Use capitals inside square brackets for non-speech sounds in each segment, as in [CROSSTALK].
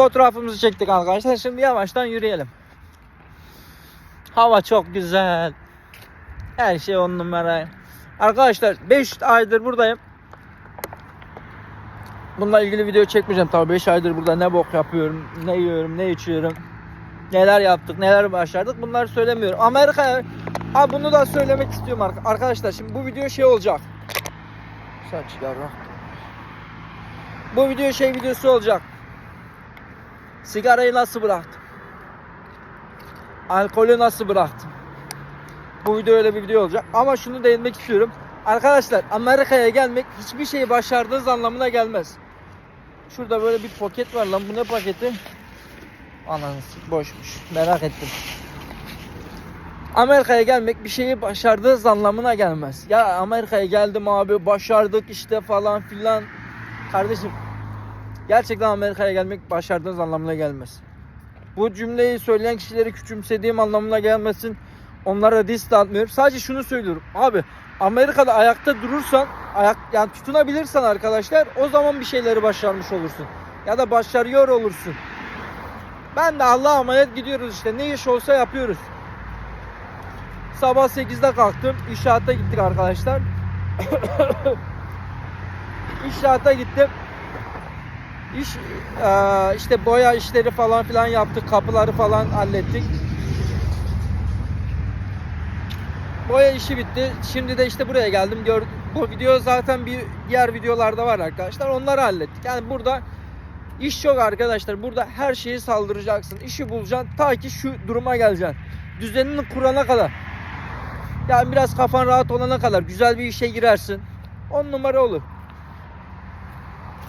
fotoğrafımızı çektik arkadaşlar. Şimdi yavaştan yürüyelim. Hava çok güzel. Her şey on numara. Arkadaşlar 5 aydır buradayım. Bununla ilgili video çekmeyeceğim tabii 5 aydır burada ne bok yapıyorum, ne yiyorum, ne içiyorum. Neler yaptık, neler başardık bunları söylemiyorum. Amerika'ya ha bunu da söylemek istiyorum arka- arkadaşlar. Şimdi bu video şey olacak. Saç yarrak. Bu video şey videosu olacak. Sigarayı nasıl bıraktım? Alkolü nasıl bıraktım? Bu video öyle bir video olacak. Ama şunu değinmek istiyorum. Arkadaşlar Amerika'ya gelmek hiçbir şeyi başardığınız anlamına gelmez. Şurada böyle bir paket var lan. Bu ne paketi? Ananı boşmuş. Merak ettim. Amerika'ya gelmek bir şeyi başardığınız anlamına gelmez. Ya Amerika'ya geldim abi başardık işte falan filan. Kardeşim gerçekten Amerika'ya gelmek başardığınız anlamına gelmez. Bu cümleyi söyleyen kişileri küçümsediğim anlamına gelmesin. Onlara diss de atmıyorum. Sadece şunu söylüyorum. Abi Amerika'da ayakta durursan, ayak yani tutunabilirsen arkadaşlar o zaman bir şeyleri başarmış olursun. Ya da başarıyor olursun. Ben de Allah'a emanet gidiyoruz işte. Ne iş olsa yapıyoruz. Sabah 8'de kalktım. İnşaata gittik arkadaşlar. [COUGHS] İnşaata gittim. İş eee, işte boya işleri falan filan yaptık. Kapıları falan hallettik. Boya işi bitti. Şimdi de işte buraya geldim. Gör, bu video zaten bir diğer videolarda var arkadaşlar. Onları hallettik. Yani burada iş yok arkadaşlar. Burada her şeyi saldıracaksın. İşi bulacaksın. Ta ki şu duruma geleceksin. Düzenini kurana kadar. Yani biraz kafan rahat olana kadar güzel bir işe girersin. 10 numara olur.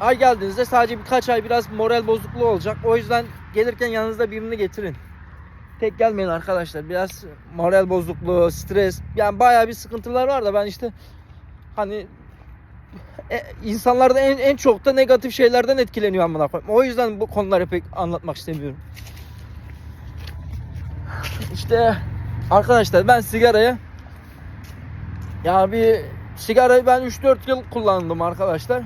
Ay geldiğinizde sadece birkaç ay biraz moral bozukluğu olacak. O yüzden gelirken yanınızda birini getirin. Tek gelmeyin arkadaşlar. Biraz moral bozukluğu, stres. Yani bayağı bir sıkıntılar var da ben işte hani e, insanlarda en, en çok da negatif şeylerden etkileniyor amına koyayım. O yüzden bu konuları pek anlatmak istemiyorum. İşte arkadaşlar ben sigarayı ya bir sigarayı ben 3-4 yıl kullandım arkadaşlar.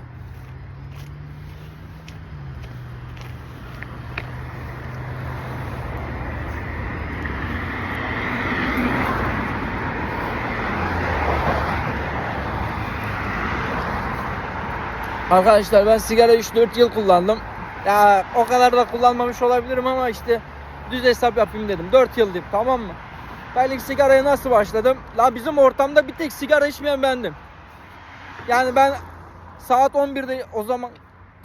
Arkadaşlar ben sigara 3-4 yıl kullandım. Ya o kadar da kullanmamış olabilirim ama işte düz hesap yapayım dedim. 4 yıl dedim tamam mı? Ben ilk sigaraya nasıl başladım? La bizim ortamda bir tek sigara içmeyen bendim. Yani ben saat 11'de o zaman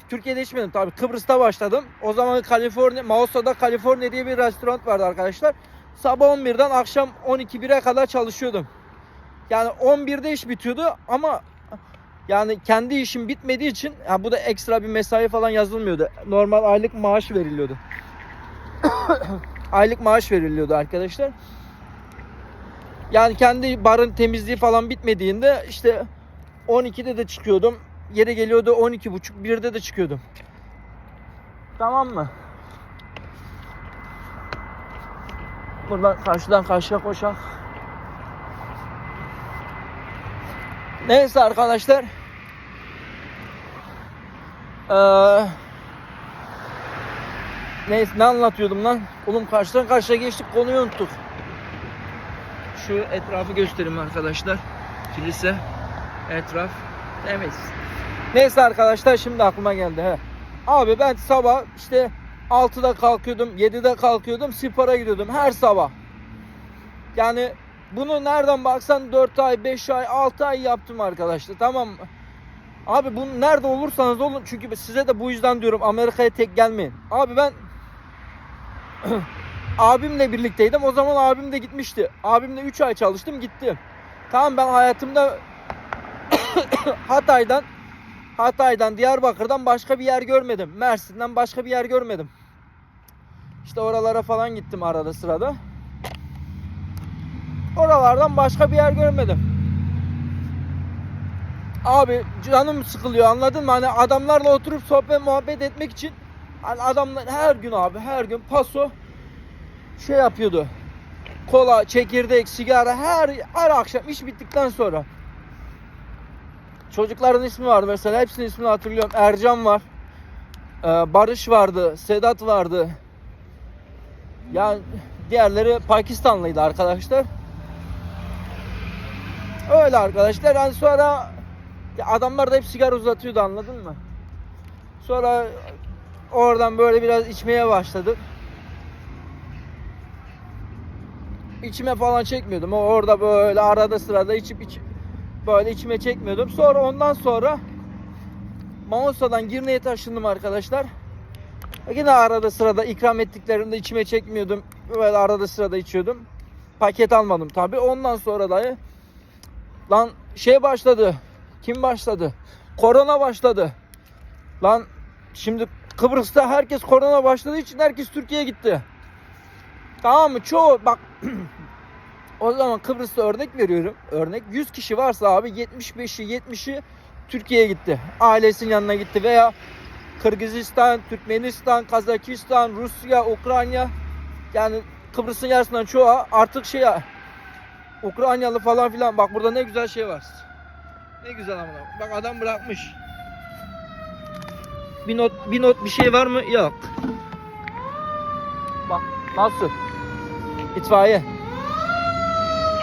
Türkiye'de içmedim tabii Kıbrıs'ta başladım. O zaman Kaliforniya, Mausa'da Kaliforniya diye bir restoran vardı arkadaşlar. Sabah 11'den akşam 12-1'e kadar çalışıyordum. Yani 11'de iş bitiyordu ama yani kendi işim bitmediği için ya bu da ekstra bir mesai falan yazılmıyordu. Normal aylık maaş veriliyordu. [COUGHS] aylık maaş veriliyordu arkadaşlar. Yani kendi barın temizliği falan bitmediğinde işte 12'de de çıkıyordum. Yeri geliyordu 12 buçuk 1'de de çıkıyordum. Tamam mı? Buradan karşıdan karşıya koşak. Neyse arkadaşlar. Ee, neyse ne anlatıyordum lan? Oğlum karşıdan karşıya geçtik konuyu unuttuk. Şu etrafı göstereyim arkadaşlar. Kilise, etraf temiz. Neyse arkadaşlar şimdi aklıma geldi he. Abi ben sabah işte 6'da kalkıyordum, 7'de kalkıyordum, spora gidiyordum her sabah. Yani bunu nereden baksan 4 ay, 5 ay, 6 ay yaptım arkadaşlar. Tamam mı? Abi bunu nerede olursanız olun çünkü size de bu yüzden diyorum Amerika'ya tek gelmeyin. Abi ben [CLEARS THROAT] abimle birlikteydim. O zaman abim de gitmişti. Abimle 3 ay çalıştım gittim. Tamam ben hayatımda [CLEARS THROAT] Hatay'dan Hatay'dan Diyarbakır'dan başka bir yer görmedim. Mersin'den başka bir yer görmedim. İşte oralara falan gittim arada sırada. Oralardan başka bir yer görmedim. Abi canım sıkılıyor anladın mı? Hani adamlarla oturup sohbet muhabbet etmek için hani adamlar her gün abi her gün paso şey yapıyordu. Kola, çekirdek, sigara her her akşam iş bittikten sonra. Çocukların ismi var mesela hepsinin ismini hatırlıyorum. Ercan var. Ee, Barış vardı, Sedat vardı. Yani diğerleri Pakistanlıydı arkadaşlar. Öyle arkadaşlar. Yani sonra adamlar da hep sigara uzatıyordu anladın mı? Sonra oradan böyle biraz içmeye başladık. İçime falan çekmiyordum. O orada böyle arada sırada içip içip böyle içime çekmiyordum. Sonra ondan sonra Mausa'dan Girne'ye taşındım arkadaşlar. Yine arada sırada ikram ettiklerinde içime çekmiyordum. Böyle arada sırada içiyordum. Paket almadım tabi. Ondan sonra dayı lan şey başladı. Kim başladı? Korona başladı. Lan şimdi Kıbrıs'ta herkes korona başladığı için herkes Türkiye'ye gitti. Tamam mı? Çoğu bak [CLEARS THROAT] o zaman Kıbrıs'ta örnek veriyorum. Örnek 100 kişi varsa abi 75'i 70'i Türkiye'ye gitti. Ailesinin yanına gitti veya Kırgızistan, Türkmenistan, Kazakistan, Rusya, Ukrayna yani Kıbrıs'ın yarısından çoğu artık şey Ukraynalı falan filan bak burada ne güzel şey var. Ne güzel ama bak adam bırakmış. Bir not bir not bir şey var mı? Yok. Bak nasıl? İtfaiye.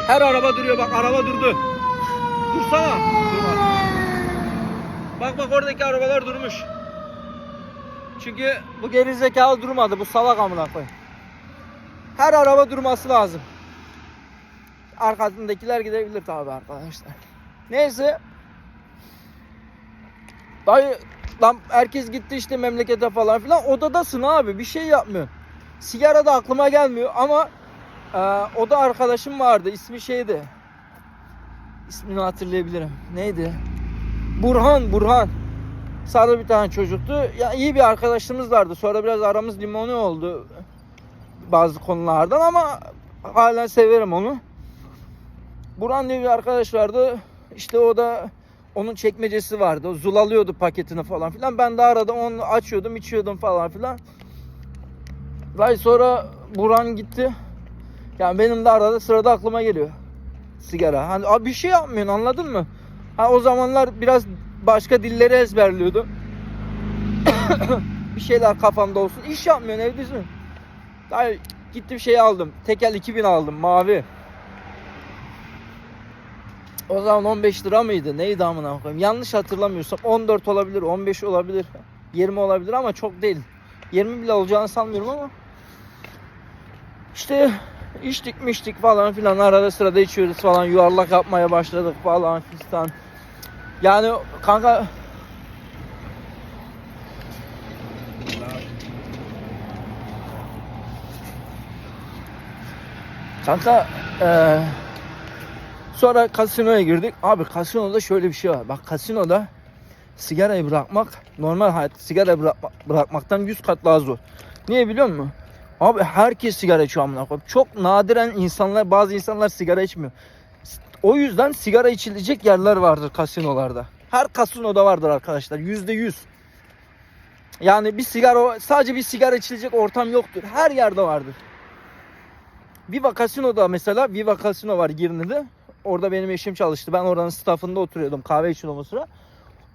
Her araba duruyor bak araba durdu. Dursana. Durma. Bak bak oradaki arabalar durmuş. Çünkü bu geri zekalı durmadı. Bu salak amına koy. Her araba durması lazım. Arkasındakiler gidebilir tabi arkadaşlar. Neyse. Dayı lan herkes gitti işte memlekete falan filan. Odadasın abi bir şey yapmıyor. Sigara da aklıma gelmiyor ama e, oda arkadaşım vardı. İsmi şeydi. İsmini hatırlayabilirim. Neydi? Burhan, Burhan. Sarı bir tane çocuktu. Ya iyi bir arkadaşlığımız vardı. Sonra biraz aramız limoni oldu bazı konulardan ama hala severim onu. Burhan diye bir arkadaş vardı. İşte o da onun çekmecesi vardı. Zulalıyordu paketini falan filan. Ben de arada onu açıyordum, içiyordum falan filan. Daha sonra Burhan gitti. Yani benim de arada sırada aklıma geliyor. Sigara. Hani abi bir şey yapmıyorsun anladın mı? Ha o zamanlar biraz başka dilleri ezberliyordu. [COUGHS] bir şeyler kafamda olsun. İş yapmıyorsun evdesin. Daha gittim şey aldım. Tekel 2000 aldım mavi. O zaman 15 lira mıydı? Neydi amına koyayım? Yanlış hatırlamıyorsam 14 olabilir, 15 olabilir, 20 olabilir ama çok değil. 20 bile olacağını sanmıyorum ama. İşte içtik miştik falan filan arada sırada içiyoruz falan yuvarlak yapmaya başladık falan fistan. Yani kanka Kanka eee sonra kasinoya girdik. Abi kasinoda şöyle bir şey var. Bak kasinoda sigarayı bırakmak normal hayat sigara bırakma, bırakmaktan 100 kat daha zor. Niye biliyor musun? Abi herkes sigara içiyor amına koyayım. Çok nadiren insanlar bazı insanlar sigara içmiyor. O yüzden sigara içilecek yerler vardır kasinolarda. Her kasinoda vardır arkadaşlar. Yüzde yüz. Yani bir sigara sadece bir sigara içilecek ortam yoktur. Her yerde vardır. Viva Casino'da mesela Viva Casino var Girne'de. Orada benim eşim çalıştı. Ben oranın staffında oturuyordum kahve içiyordum o sıra.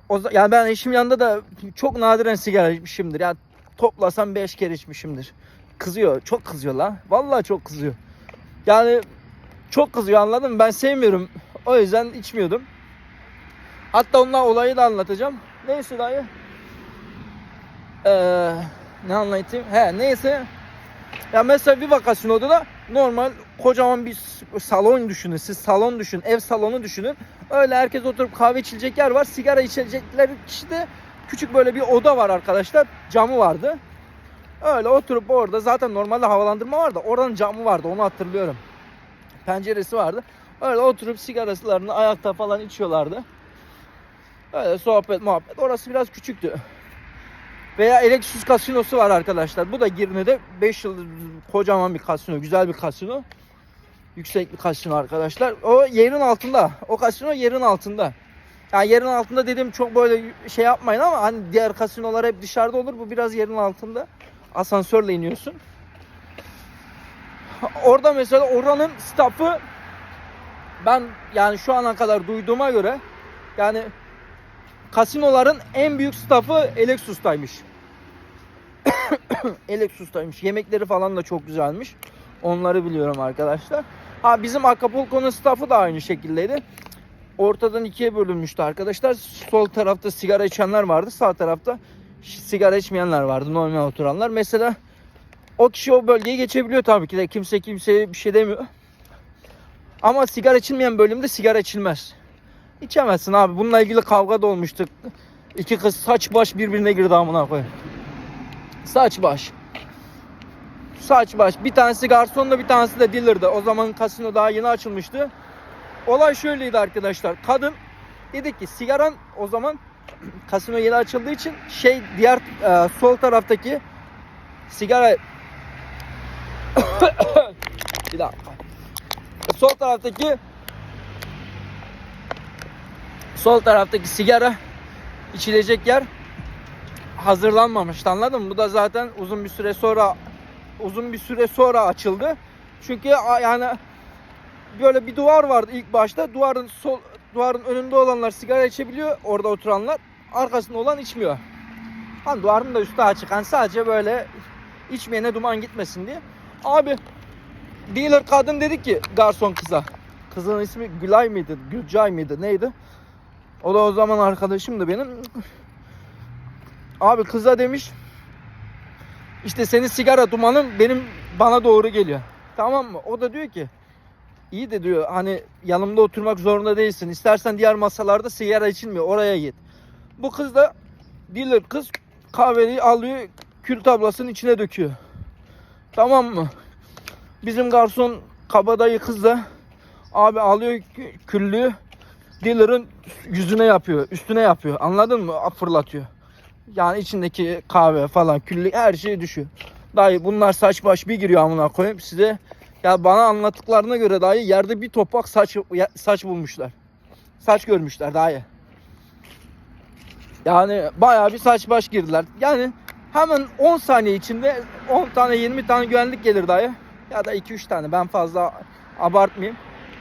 O, yani ben eşim yanında da çok nadiren sigara içmişimdir. Yani toplasam 5 kere içmişimdir. Kızıyor. Çok kızıyor la. Vallahi çok kızıyor. Yani çok kızıyor anladın mı? Ben sevmiyorum. O yüzden içmiyordum. Hatta onunla olayı da anlatacağım. Neyse dayı. Ee, ne anlatayım? He neyse. Ya mesela bir vakasinoda da normal kocaman bir salon düşünün. Siz salon düşünün. Ev salonu düşünün. Öyle herkes oturup kahve içilecek yer var. Sigara içecekleri kişi de küçük böyle bir oda var arkadaşlar. Camı vardı. Öyle oturup orada zaten normalde havalandırma vardı. Oranın camı vardı onu hatırlıyorum. Penceresi vardı. Öyle oturup sigarasılarını ayakta falan içiyorlardı. Öyle sohbet muhabbet. Orası biraz küçüktü. Veya Eleksus kasinosu var arkadaşlar. Bu da Girne'de 5 yıl kocaman bir kasino. Güzel bir kasino. Yüksek bir kasino arkadaşlar. O yerin altında. O kasino yerin altında. Yani yerin altında dediğim çok böyle şey yapmayın ama hani diğer kasinolar hep dışarıda olur. Bu biraz yerin altında. Asansörle iniyorsun. Orada mesela oranın staffı ben yani şu ana kadar duyduğuma göre yani kasinoların en büyük staffı Elexus'taymış. [COUGHS] Lexus'taymış. Yemekleri falan da çok güzelmiş. Onları biliyorum arkadaşlar. Ha bizim Acapulco'nun staffı da aynı şekildeydi. Ortadan ikiye bölünmüştü arkadaşlar. Sol tarafta sigara içenler vardı. Sağ tarafta sigara içmeyenler vardı. Normal oturanlar. Mesela o kişi o bölgeye geçebiliyor tabii ki de. Kimse kimseye bir şey demiyor. Ama sigara içilmeyen bölümde sigara içilmez. İçemezsin abi. Bununla ilgili kavga da olmuştu. İki kız saç baş birbirine girdi amına koyayım. Saç baş. Saç baş. Bir tanesi garsonda bir tanesi de dealer'dı. O zaman kasino daha yeni açılmıştı. Olay şöyleydi arkadaşlar. Kadın dedi ki sigaran o zaman [CLEARS THROAT] kasino yeni açıldığı için şey diğer e, sol taraftaki sigara [COUGHS] bir dakika. Sol taraftaki sol taraftaki sigara içilecek yer hazırlanmamıştı anladın mı? Bu da zaten uzun bir süre sonra uzun bir süre sonra açıldı. Çünkü yani böyle bir duvar vardı ilk başta. Duvarın sol duvarın önünde olanlar sigara içebiliyor. Orada oturanlar. Arkasında olan içmiyor. Hani duvarın da üstü açık. Hani sadece böyle içmeyene duman gitmesin diye. Abi dealer kadın dedi ki garson kıza. Kızın ismi Gülay mıydı? Gülcay mıydı? Neydi? O da o zaman arkadaşımdı benim. Abi kıza demiş işte senin sigara dumanın benim bana doğru geliyor. Tamam mı? O da diyor ki iyi de diyor hani yanımda oturmak zorunda değilsin. İstersen diğer masalarda sigara içilmiyor. Oraya git. Bu kız da dealer kız kahveyi alıyor kül tablasının içine döküyor. Tamam mı? Bizim garson kabadayı kız da abi alıyor kü- küllüğü dealer'ın yüzüne yapıyor, üstüne yapıyor. Anladın mı? Fırlatıyor. Yani içindeki kahve falan küllük her şey düşüyor. Dayı bunlar saç baş bir giriyor amına koyayım size. Ya bana anlattıklarına göre dayı yerde bir topak saç saç bulmuşlar. Saç görmüşler dayı. Yani bayağı bir saç baş girdiler. Yani hemen 10 saniye içinde 10 tane 20 tane güvenlik gelir dayı. Ya da 2-3 tane ben fazla abartmayayım.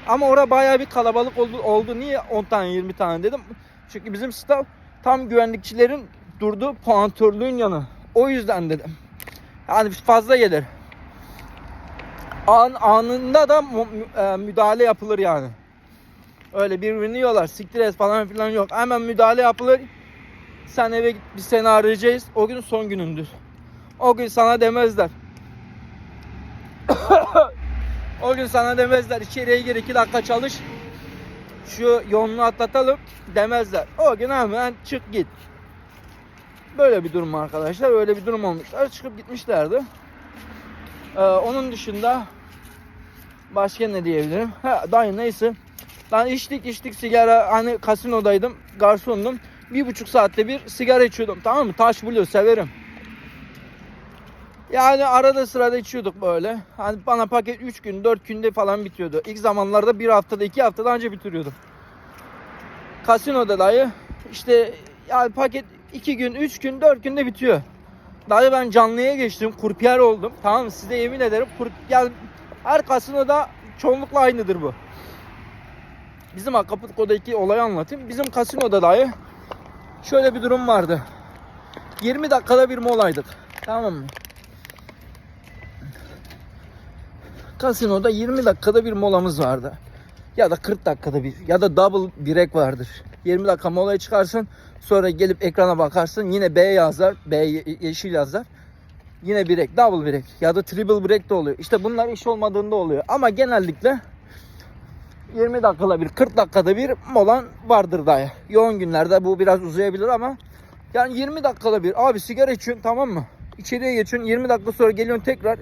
Ama orada bayağı bir kalabalık oldu. oldu. Niye 10 tane 20 tane dedim. Çünkü bizim staff tam güvenlikçilerin durduğu puantörlüğün yanı. O yüzden dedim. Yani fazla gelir. An, anında da e, müdahale yapılır yani. Öyle birbirini yiyorlar. Siktir et falan filan yok. Hemen müdahale yapılır. Sen eve git biz seni arayacağız. O gün son günündür. O gün sana demezler. [COUGHS] o gün sana demezler. İçeriye gir iki dakika çalış. Şu yoğunluğu atlatalım demezler. O gün hemen çık git. Böyle bir durum arkadaşlar. Öyle bir durum olmuşlar. Çıkıp gitmişlerdi. Ee, onun dışında başka ne diyebilirim? Ha, dayı neyse. Ben içtik içtik sigara hani kasinodaydım garsondum. Bir buçuk saatte bir sigara içiyordum tamam mı? Taş buluyor severim. Yani arada sırada içiyorduk böyle. Hani bana paket 3 gün 4 günde falan bitiyordu. İlk zamanlarda bir haftada 2 haftada önce bitiriyordum. Kasinoda dayı işte yani paket 2 gün 3 gün 4 günde bitiyor. Dayı ben canlıya geçtim. Kurpiyer oldum. Tamam mı? Size yemin ederim. Kurp, yani her kasinoda çoğunlukla aynıdır bu. Bizim Acapulco'daki olayı anlatayım. Bizim kasinoda dayı şöyle bir durum vardı. 20 dakikada bir molaydık. Tamam mı? Kasinoda 20 dakikada bir molamız vardı. Ya da 40 dakikada bir ya da double break vardır. 20 dakika molaya çıkarsın sonra gelip ekrana bakarsın yine B yazar B ye- yeşil yazar. Yine break double break ya da triple break de oluyor. İşte bunlar iş olmadığında oluyor ama genellikle 20 dakikada bir 40 dakikada bir molan vardır dayı. Yoğun günlerde bu biraz uzayabilir ama yani 20 dakikada bir abi sigara içiyorsun tamam mı? İçeriye geçiyorsun 20 dakika sonra geliyorsun tekrar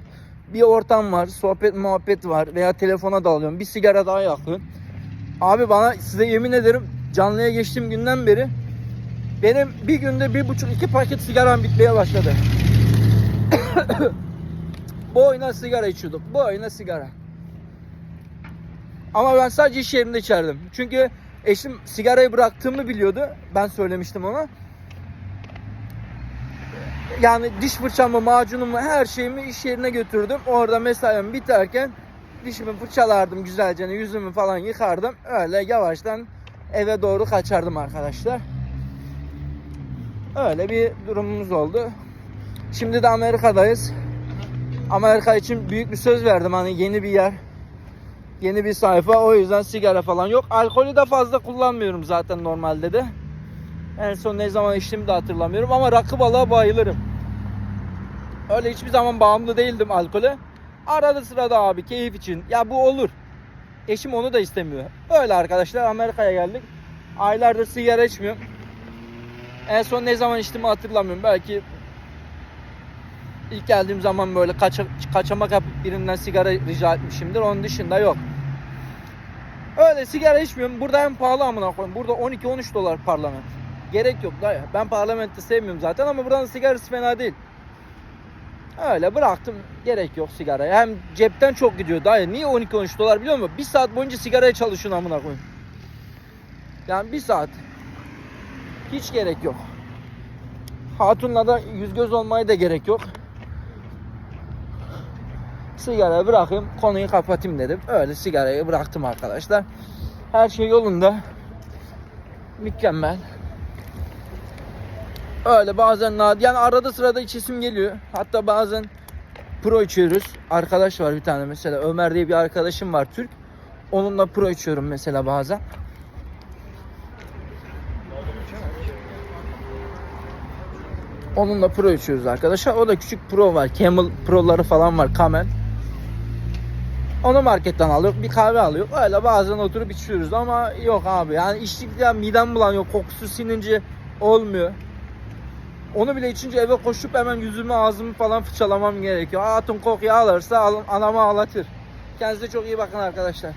bir ortam var, sohbet muhabbet var veya telefona dalıyorsun. Bir sigara daha yakıyorsun. Abi bana size yemin ederim canlıya geçtiğim günden beri benim bir günde bir buçuk iki paket sigaram bitmeye başladı. [COUGHS] Boyuna sigara içiyorduk. Boyuna sigara. Ama ben sadece iş yerinde içerdim. Çünkü eşim sigarayı bıraktığımı biliyordu. Ben söylemiştim ona. Yani diş fırçamı, macunumu, her şeyimi iş yerine götürdüm. Orada mesaim biterken dişimi fırçalardım güzelce, yüzümü falan yıkardım. Öyle yavaştan eve doğru kaçardım arkadaşlar. Öyle bir durumumuz oldu. Şimdi de Amerika'dayız. Amerika için büyük bir söz verdim hani yeni bir yer. Yeni bir sayfa o yüzden sigara falan yok. Alkolü de fazla kullanmıyorum zaten normalde de. En son ne zaman içtiğimi de hatırlamıyorum ama rakı balığa bayılırım. Öyle hiçbir zaman bağımlı değildim alkole. Arada sırada abi keyif için. Ya bu olur. Eşim onu da istemiyor. Öyle arkadaşlar Amerika'ya geldik. Aylardır sigara içmiyorum. En son ne zaman içtiğimi hatırlamıyorum. Belki ilk geldiğim zaman böyle kaça, kaçamak yapıp birinden sigara rica etmişimdir. Onun dışında yok. Öyle sigara içmiyorum. Burada en pahalı amına koyayım. Burada 12-13 dolar parlament. Gerek yok dayı. Ben parlamenti sevmiyorum zaten ama buranın sigarası fena değil. Öyle bıraktım. Gerek yok sigaraya. Hem cepten çok gidiyor dayı. Niye 12-13 dolar biliyor musun? Bir saat boyunca sigaraya çalışıyorsun amına koyayım. Yani bir saat. Hiç gerek yok. Hatunla da yüz göz olmaya da gerek yok. Sigarayı bırakayım, konuyu kapatayım dedim. Öyle sigarayı bıraktım arkadaşlar. Her şey yolunda. Mükemmel. Öyle bazen nadir, yani arada sırada içesim geliyor. Hatta bazen pro içiyoruz. Arkadaş var bir tane mesela Ömer diye bir arkadaşım var Türk. Onunla pro içiyorum mesela bazen. Onunla pro içiyoruz arkadaşlar. O da küçük pro var. Camel proları falan var. Camel. Onu marketten alıyor. Bir kahve alıyor. Öyle bazen oturup içiyoruz ama yok abi. Yani içtikçe midem bulanıyor. Kokusu sinince olmuyor. Onu bile içince eve koşup hemen yüzümü ağzımı falan fırçalamam gerekiyor. Hatun kokuyu alırsa al- anamı ağlatır. Kendinize çok iyi bakın arkadaşlar.